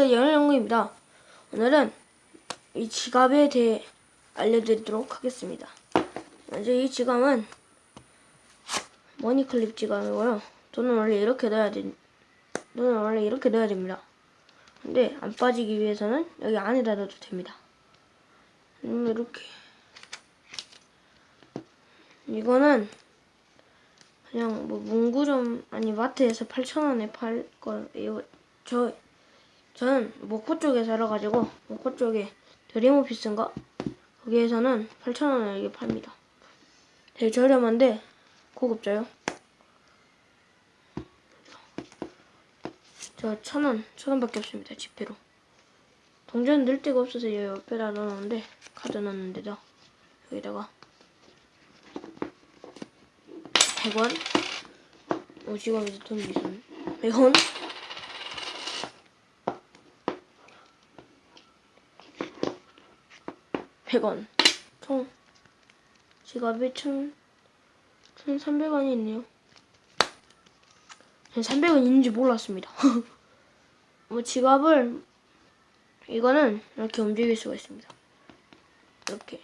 영영입니다. 오늘은 이 지갑에 대해 알려드리도록 하겠습니다. 먼저 이 지갑은 머니클립 지갑이고요. 돈은 원래 이렇게 넣어야 돼. 돈은 원래 이렇게 넣어야 됩니다. 근데 안 빠지기 위해서는 여기 안에다 넣어도 됩니다. 음, 이렇게. 이거는 그냥 뭐 문구점 아니 마트에서 8,000원에 팔거 이거 저 저는 목포 쪽에 살아가지고 목포 쪽에 드림 오피스인가 거기에서는 8,000원에 이게 팝니다. 되게 저렴한데 고급져요. 저 1,000원, 1,000원밖에 없습니다. 지폐로. 동전 넣을 데가 없어서 여기 옆에다 넣어놓는데 카드 넣는 데다 여기다가 100원 오지갑에서 돈이 있었네 100원 백원총 지갑에 천, 천삼백 원이 있네요. 전 300원 있는지 몰랐습니다. 뭐 지갑을 이거는 이렇게 움직일 수가 있습니다. 이렇게.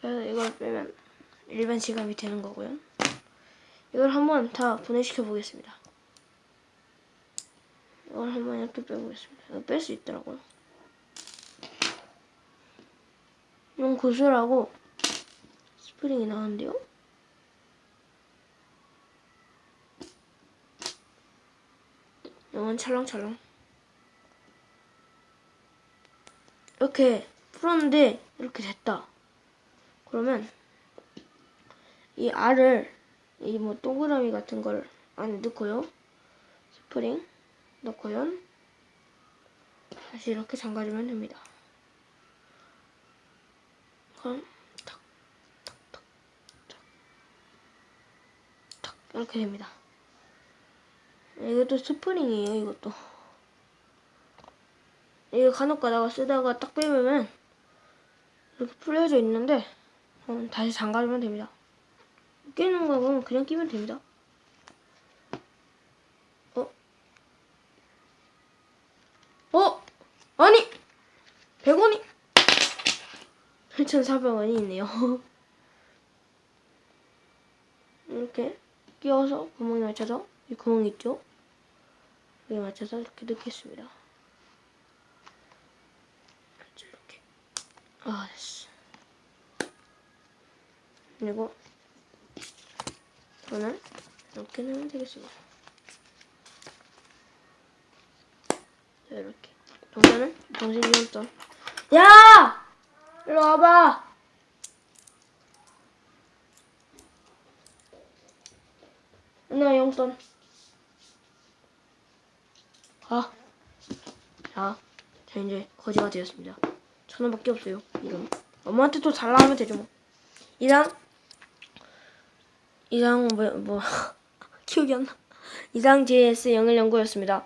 그래서 이걸 빼면 일반 지갑이 되는 거고요. 이걸 한번 다 분해시켜 보겠습니다. 이걸 한번 이렇게 빼보겠습니다. 뺄 수 있더라고요. 이건 고수라고 스프링이 나왔는데요. 이건 찰랑찰랑. 이렇게 풀었는데 이렇게 됐다. 그러면 이 알을 이 뭐 동그라미 같은 걸 안에 넣고요. 스프링 넣고요. 다시 이렇게 잠가주면 됩니다. 그럼 탁, 탁, 탁, 탁, 탁 이렇게 됩니다. 이것도 스프링이에요. 이것도. 이거 간혹 가다가 쓰다가 딱 빼면 이렇게 풀려져 있는데 어, 다시 잠가주면 됩니다. 끼는 거는 그냥 끼면 됩니다. 어? 어? 아니! 100원이! 8,400원이 있네요. 이렇게 끼워서 구멍에 맞춰서 이 구멍 있죠? 여기 맞춰서 이렇게 넣겠습니다. 이렇게. 아, 됐어. 그리고 저는 이렇게 넣으면 되겠습니다. 자, 이렇게. 동전은 정신이었던. 야! 일로 와봐! 나 용돈. 아. 자, 자, 이제 거지가 되었습니다. 천 원밖에 없어요. 이름. 엄마한테 또 하면 되죠, 뭐. 이상, 이상, 뭐, 뭐, 기억이 안 나. 이상 JS 영일 연구였습니다.